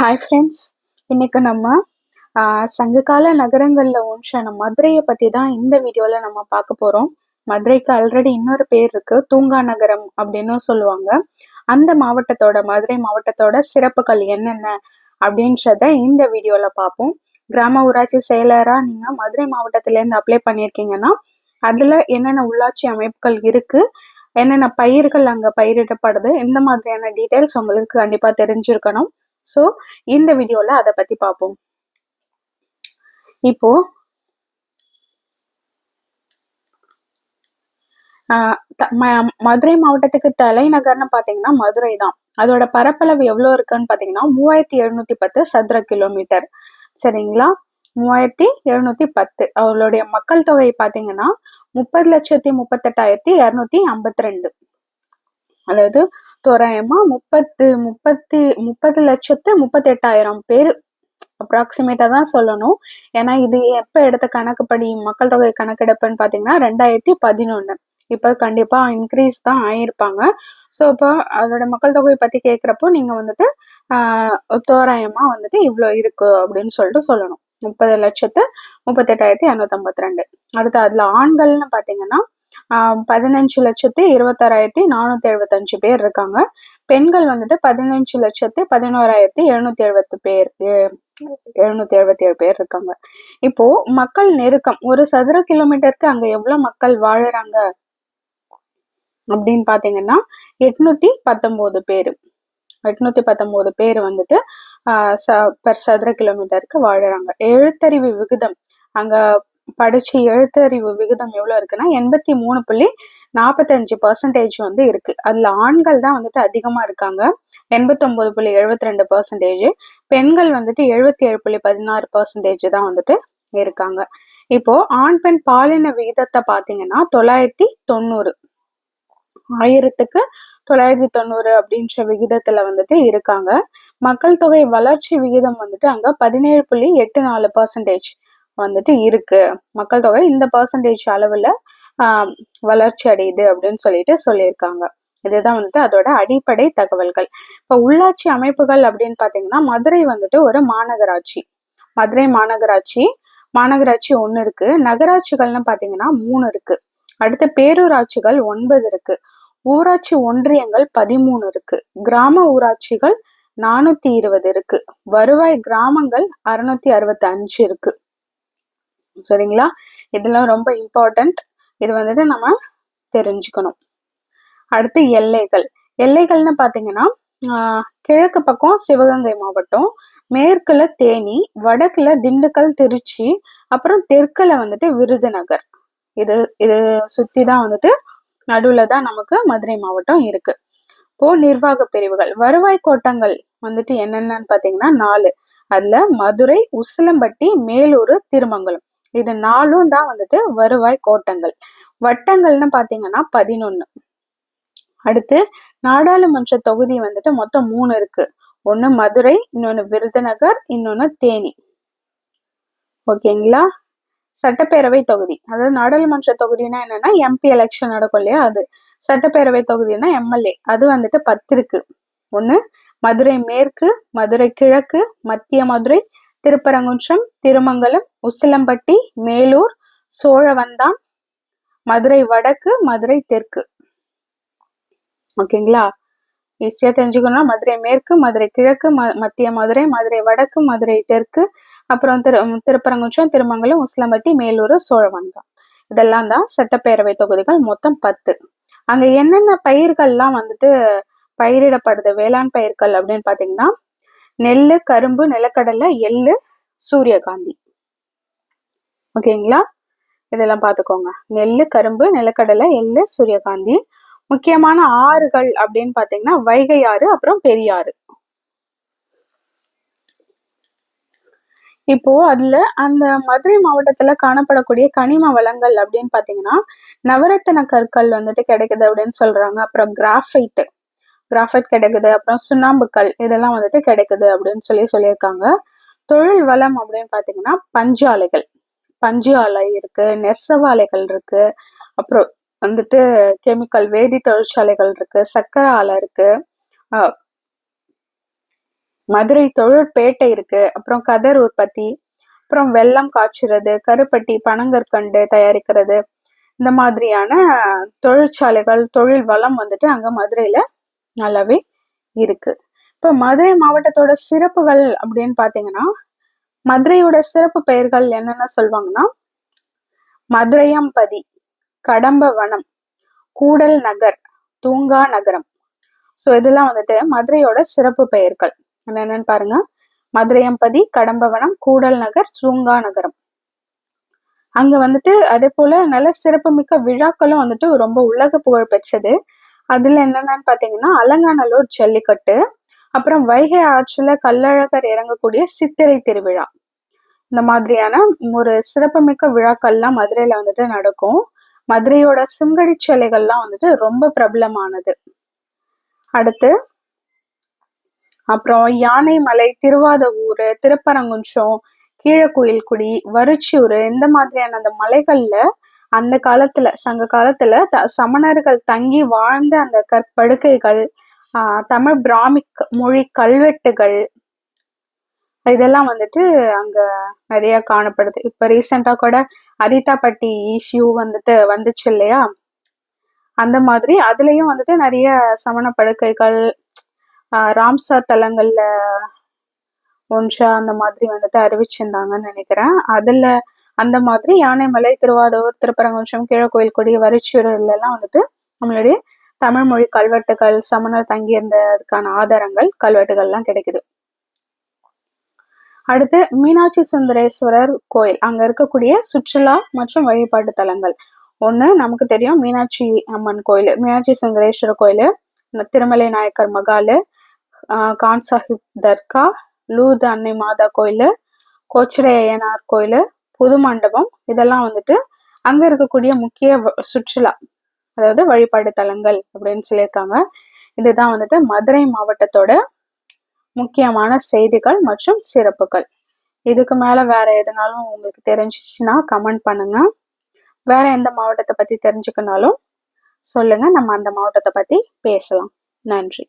Hi friends இன்னைக்கு நம்ம ஆஹ், சங்ககால நகரங்களில் ஒன்றான மதுரையை பற்றி தான் இந்த வீடியோவில் நம்ம பார்க்க போறோம். மதுரைக்கு ஆல்ரெடி இன்னொரு பேர் இருக்கு. தூங்கா நகரம் அப்படின்னும் சொல்லுவாங்க. அந்த மாவட்டத்தோட மதுரை மாவட்டத்தோட சிறப்புகள் என்னென்ன அப்படின்றத இந்த வீடியோல பார்ப்போம். கிராம ஊராட்சி செயலரா நீங்க மதுரை மாவட்டத்துல இருந்து அப்ளை பண்ணியிருக்கீங்கன்னா அதுல என்னென்ன உள்ளாட்சி அமைப்புகள் இருக்கு என்னென்ன பயிர்கள் அங்க பயிரிடப்படுது இந்த மாதிரியான டீட்டெயில்ஸ் உங்களுக்கு கண்டிப்பாக தெரிஞ்சிருக்கணும். ஸோ இந்த வீடியோல அதை பத்தி பார்ப்போம் இப்போ ஆஹ் மதுரை மாவட்டத்துக்கு தலைநகர்னு பாத்தீங்கன்னா மதுரை தான். அதோட பரப்பளவு எவ்வளவு இருக்குன்னு பாத்தீங்கன்னா மூவாயிரத்தி எழுநூத்தி பத்து சதுர கிலோமீட்டர். சரிங்களா? மூவாயிரத்தி எழுநூத்தி பத்து. அவளுடைய மக்கள் தொகை பாத்தீங்கன்னா முப்பது லட்சத்தி முப்பத்தெட்டாயிரத்தி இருநூத்தி ஐம்பத்தி ரெண்டு. அதாவது தோராயமா முப்பத்து முப்பத்தி முப்பது லட்சத்து முப்பத்தெட்டாயிரம் பேர் அப்ராக்சிமேட்டா தான் சொல்லணும். ஏன்னா இது எப்ப எடுத்த கணக்குப்படி மக்கள் தொகை கணக்கெடுப்புன்னு பாத்தீங்கன்னா ரெண்டாயிரத்தி பதினொன்னு. இப்ப கண்டிப்பா இன்க்ரீஸ் தான் ஆயிருப்பாங்க. ஸோ இப்போ அதோட மக்கள் தொகை பத்தி கேட்குறப்போ நீங்க வந்துட்டு தோராயமா வந்துட்டு இவ்வளோ இருக்கு அப்படின்னு சொல்லிட்டு சொல்லணும். முப்பது லட்சத்து முப்பத்தெட்டாயிரத்தி இரநூத்தி ரெண்டு அடுத்து அதுல ஆண்கள்னு பாத்தீங்கன்னா பதினஞ்சு லட்சத்து இருபத்தாறாயிரத்தி நானூத்தி எழுபத்தஞ்சு பேர் இருக்காங்க. பெண்கள் வந்துட்டு பதினஞ்சு லட்சத்து பதினோராயிரத்தி எழுநூத்தி எழுபத்து பேர் எழுநூத்தி எழுபத்தி ஏழு பேர் இருக்காங்க. இப்போ மக்கள் நெருக்கம் ஒரு சதுர கிலோமீட்டருக்கு அங்க எவ்வளவு மக்கள் வாழுறாங்க? அப்படின்னு பாத்தீங்கன்னா எட்நூத்தி பத்தொன்பது பேர். எட்நூத்தி பத்தொன்பது பேர் வந்துட்டு ஆஹ் ச- பெர் சதுர கிலோமீட்டருக்கு வாழுறாங்க. எழுத்தறிவு விகிதம் அங்க படிச்சு எழுத்தறிவு விகிதம் எவ்வளவு இருக்குன்னா எண்பத்தி மூணு புள்ளி நாற்பத்தஞ்சு பர்சன்டேஜ் வந்து இருக்கு. அதுல ஆண்கள் தான் வந்துட்டு அதிகமா இருக்காங்க. எண்பத்தொன்பது புள்ளி எழுபத்தி ரெண்டு பர்சன்டேஜ் பெண்கள் வந்துட்டு எழுபத்தி ஏழு புள்ளி பதினாறு பர்சன்டேஜ் தான் வந்துட்டு இருக்காங்க. இப்போ ஆண் பெண் பாலின விகிதத்தை பாத்தீங்கன்னா தொள்ளாயிரத்தி தொண்ணூறு. ஆயிரத்துக்கு தொள்ளாயிரத்தி தொண்ணூறு அப்படின்ற விகிதத்துல வந்துட்டு இருக்காங்க. மக்கள் தொகை வளர்ச்சி விகிதம் வந்துட்டு அங்க பதினேழு புள்ளி எட்டு நாலு பர்சன்டேஜ் வந்துட்டு இருக்கு. மக்கள் தொகை இந்த பர்சன்டேஜ் அளவுல ஆஹ் வளர்ச்சி அடையுது அப்படின்னு சொல்லிட்டு சொல்லியிருக்காங்க. இதுதான் வந்துட்டு அதோட அடிப்படை தகவல்கள். இப்ப உள்ளாட்சி அமைப்புகள் அப்படின்னு பாத்தீங்கன்னா மதுரை வந்துட்டு ஒரு மாநகராட்சி. மதுரை மாநகராட்சி மாநகராட்சி ஒன்று இருக்கு. நகராட்சிகள்னு பாத்தீங்கன்னா மூணு இருக்கு. அடுத்து பேரூராட்சிகள் ஒன்பது இருக்கு. ஊராட்சி ஒன்றியங்கள் பதிமூணு இருக்கு. கிராம ஊராட்சிகள் நானூத்தி இருபது இருக்கு. வருவாய் கிராமங்கள் அறுநூத்தி அறுபத்தி அஞ்சு இருக்கு. சரிங்களா? இதெல்லாம் ரொம்ப இம்பார்ட்டன்ட் இது வந்துட்டு நம்ம தெரிஞ்சுக்கணும். அடுத்து எல்லைகள். எல்லைகள்னு பாத்தீங்கன்னா ஆஹ் கிழக்கு பக்கம் சிவகங்கை மாவட்டம் மேற்குல தேனி வடக்குல திண்டுக்கல் திருச்சி அப்புறம் தெற்குல வந்துட்டு விருதுநகர். இது இது சுத்தி தான் வந்துட்டு நடுவுல தான் நமக்கு மதுரை மாவட்டம் இருக்கு. இப்போ நிர்வாக பிரிவுகள். வருவாய் கோட்டங்கள் வந்துட்டு என்னென்னு பாத்தீங்கன்னா நாலு. அதுல மதுரை உசிலம்பட்டி மேலூர் திருமங்கலம். இது நாலும் தான் வந்துட்டு வருவாய் கோட்டங்கள். வட்டங்கள்னு பாத்தீங்கன்னா பதினொன்னு. அடுத்து நாடாளுமன்ற தொகுதி வந்துட்டு மொத்தம் மூணு இருக்கு. ஒண்ணு மதுரை இன்னொன்னு விருதுநகர் இன்னொன்னு தேனி. ஓகேங்களா? சட்டப்பேரவை தொகுதி. அதாவது நாடாளுமன்ற தொகுதினா என்னன்னா எம்பி எலெக்ஷன் நடக்கும் இல்லையா அது. சட்டப்பேரவை தொகுதினா எம்எல்ஏ அது வந்துட்டு பத்து இருக்கு. ஒன்னு மதுரை மேற்கு மதுரை கிழக்கு மத்திய மதுரை திருப்பரங்குன்றம் திருமங்கலம் உசிலம்பட்டி மேலூர் சோழவந்தான் மதுரை வடக்கு மதுரை தெற்கு. ஓகேங்களா? ஈஸியாக தெரிஞ்சுக்கணும்னா மதுரை மேற்கு மதுரை கிழக்கு ம- மத்திய மதுரை மதுரை வடக்கு மதுரை தெற்கு அப்புறம் திரு திருப்பரங்குன்றம் திருமங்கலம் உசிலம்பட்டி மேலூர் சோழவந்தான். இதெல்லாம் தான் சட்டப்பேரவை தொகுதிகள் மொத்தம் பத்து. அங்க என்னென்ன பயிர்கள்லாம் வந்துட்டு பயிரிடப்படுது வேளாண் பயிர்கள் அப்படின்னு பாத்தீங்கன்னா நெல் கரும்பு நிலக்கடலை எள்ளு சூரியகாந்தி. ஓகேங்களா? இதெல்லாம் பார்த்துக்கோங்க. நெல் கரும்பு நிலக்கடலை எள்ளு சூரியகாந்தி. முக்கியமான ஆறுகள் அப்படின்னு பார்த்தீங்கன்னா வைகை ஆறு அப்புறம் பெரியாறு. இப்போ அதுல அந்த மதுரை மாவட்டத்துல காணப்படக்கூடிய கனிம வளங்கள் அப்படின்னு பாத்தீங்கன்னா நவரத்தின கற்கள் வந்துட்டு கிடைக்குது அப்படின்னு சொல்றாங்க. அப்புறம் கிராஃபைட்டு கிராஃபைட் கிடைக்குது அப்புறம் சுண்ணாம்புக்கல் இதெல்லாம் வந்துட்டு கிடைக்குது அப்படின்னு சொல்லி சொல்லியிருக்காங்க. தொழில் வளம் அப்படின்னு பார்த்தீங்கன்னா பஞ்சு ஆலைகள். பஞ்சு ஆலை இருக்கு நெசவு ஆலைகள் இருக்கு அப்புறம் வந்துட்டு கெமிக்கல் வேதி தொழிற்சாலைகள் இருக்கு சக்கரை ஆலை இருக்கு அஹ் மதுரை தொழிற்பேட்டை இருக்கு அப்புறம் கதர் உற்பத்தி அப்புறம் வெள்ளம் காய்ச்சுறது கருப்பட்டி பனங்கற்கண்டு தயாரிக்கிறது இந்த மாதிரியான தொழிற்சாலைகள் தொழில் வளம் வந்துட்டு அங்க மதுரையில நல்லாவே இருக்கு. இப்ப மதுரை மாவட்டத்தோட சிறப்புகள் அப்படின்னு பார்த்தீங்கன்னா மதுரையோட சிறப்பு பெயர்கள் என்னென்ன சொல்லுவாங்கன்னா மதுரையம்பதி கடம்ப வனம் கூடல் நகர் தூங்கா நகரம். ஸோ இதெல்லாம் வந்துட்டு மதுரையோட சிறப்பு பெயர்கள். என்னென்னு பாருங்க. மதுரையம்பதி கடம்பவனம் கூடல் நகர் தூங்கா நகரம். அங்க வந்துட்டு அதே போல நல்ல சிறப்புமிக்க விழாக்களும் வந்துட்டு ரொம்ப உலக புகழ் பெற்றது. அதுல என்னென்னு பாத்தீங்கன்னா அலங்காநல்லூர் ஜல்லிக்கட்டு அப்புறம் வைகை ஆற்றுல கள்ளழகர் இறங்கக்கூடிய சித்திரை திருவிழா. இந்த மாதிரியான ஒரு சிறப்புமிக்க விழாக்கள்லாம் மதுரையில வந்துட்டு நடக்கும். மதுரையோட சுங்கடி சிலைகள்லாம் வந்துட்டு ரொம்ப பிரபலமானது. அடுத்து அப்புறம் யானைமலை திருவாத ஊரு திருப்பரங்குன்றம் கீழக்குயில்குடி வரிச்சூர் இந்த மாதிரியான அந்த மலைகள்ல அந்த காலத்துல சங்க காலத்துல த சமணர்கள் தங்கி வாழ்ந்த அந்த கற்படுக்கைகள் தமிழ் பிராமிக் மொழி கல்வெட்டுகள் இதெல்லாம் வந்துட்டு அங்க நிறைய காணப்படுது. இப்ப ரீசெண்டா கூட அரிட்டாப்பட்டி இஷ்யூ வந்துட்டு வந்துச்சு இல்லையா? அந்த மாதிரி அதுலயும் வந்துட்டு நிறைய சமண படுக்கைகள் ராம்சா தலங்கள்ல ஒன்றா அந்த மாதிரி வந்துட்டு அறிவிச்சிருந்தாங்கன்னு நினைக்கிறேன். அதுல அந்த மாதிரி யானைமலை திருவாரூர் திருப்பரங்குன்றம் கொடி வரிச்சூரிலெல்லாம் வந்துட்டு நம்மளுடைய தமிழ் மொழி கல்வெட்டுகள் சமணர் தங்கியிருந்ததுக்கான ஆதாரங்கள் கல்வெட்டுகள்லாம் கிடைக்குது. அடுத்து மீனாட்சி சுந்தரேஸ்வரர் கோயில். அங்க இருக்கக்கூடிய சுற்றுலா மற்றும் வழிபாட்டு தலங்கள். ஒண்ணு நமக்கு தெரியும் மீனாட்சி அம்மன் கோயில். மீனாட்சி சுந்தரேஸ்வரர் கோயில் திருமலை நாயக்கர் மகாலு கான் சாஹிப் தர்கா லூர்து அன்னை மாதா கோயில் கோச்சிரை ஐயனார் கோயில் புது மண்டபம். இதெல்லாம் வந்துட்டு அங்க இருக்கக்கூடிய முக்கிய சுற்றுலா அதாவது வழிபாடு தலங்கள் அப்படின்னு சொல்லியிருக்காங்க. இதுதான் வந்துட்டு மதுரை மாவட்டத்தோட முக்கியமான செய்திகள் மற்றும் சிறப்புகள். இதுக்கு மேல வேற எதுனாலும் உங்களுக்கு தெரிஞ்சிச்சுன்னா கமெண்ட் பண்ணுங்க. வேற எந்த மாவட்டத்தை பத்தி தெரிஞ்சுக்கனாலும் சொல்லுங்க. நம்ம அந்த மாவட்டத்தை பத்தி பேசலாம். நன்றி.